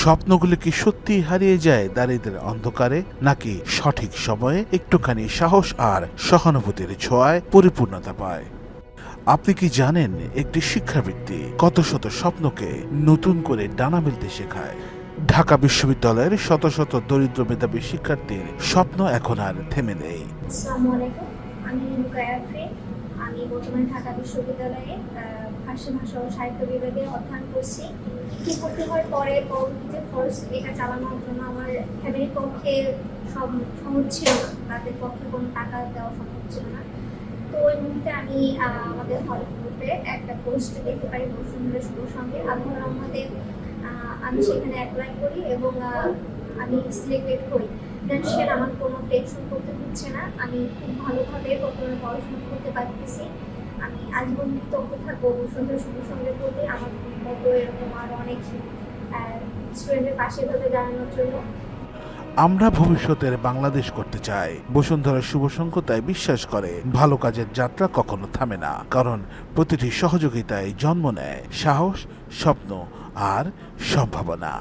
স্বপ্নগুলো কি সত্যি হারিয়ে যায় দারিদ্রের অন্ধকারে, নাকি সঠিক সময়ে একটুখানি সাহস আর সহানুভূতির ছোঁয়ায় পরিপূর্ণতা পায়? আপনি কি জানেন একটি শিক্ষাবৃত্তি কত শত স্বপ্নকে নতুন করে ডানা মেলতে শেখায়? ঢাকা বিশ্ববিদ্যালয়ের শত শত দরিদ্র মেধাবী শিক্ষার্থীর স্বপ্ন এখন আর থেমে নেই। আমি বর্তমানে ঢাকা বিশ্ববিদ্যালয়ে ফার্সি ভাষা ও সাহিত্য বিভাগে অধ্যয়ন করছি। কি করতে হয় পরে পরবর্তীতে খরচ এটা চালানোর জন্য আমার ফ্যামিলির পক্ষে সব সহজ ছিল না। তাদের পক্ষে কোনো টাকা দেওয়া সম্ভব ছিল না। তো ওই মুহূর্তে আমি আমাদের হল গ্রুপে একটা পোস্ট দেখতে পাই বসুন্ধরা শুভর সঙ্গে। আল্লাহ রহমতে আমি সেখানে অ্যাপ্লাই করি এবং আমি সিলেক্টেড হই দেন সে আমার কোনো টেনশন করতে হচ্ছে না। আমি খুব ভালোভাবে বর্তমানে পড়াশোনা করতে পারতেছি। আমি আজীবন কৃতজ্ঞ থাকব বসুন্ধরা শুভর সঙ্গে। মতো আরও অনেক স্টুডেন্টের পাশে ভাবে দাঁড়ানোর জন্য। আমরা ভবিষ্যতের বাংলাদেশ করতে চাই। বসুন্ধরা শুভ সংকতায় বিশ্বাস করে, ভালো কাজের যাত্রা কখনো থামে না। কারণ প্রতিটি সহযোগিতায় জন্ম নেয় সাহস, স্বপ্ন আর সম্ভাবনা।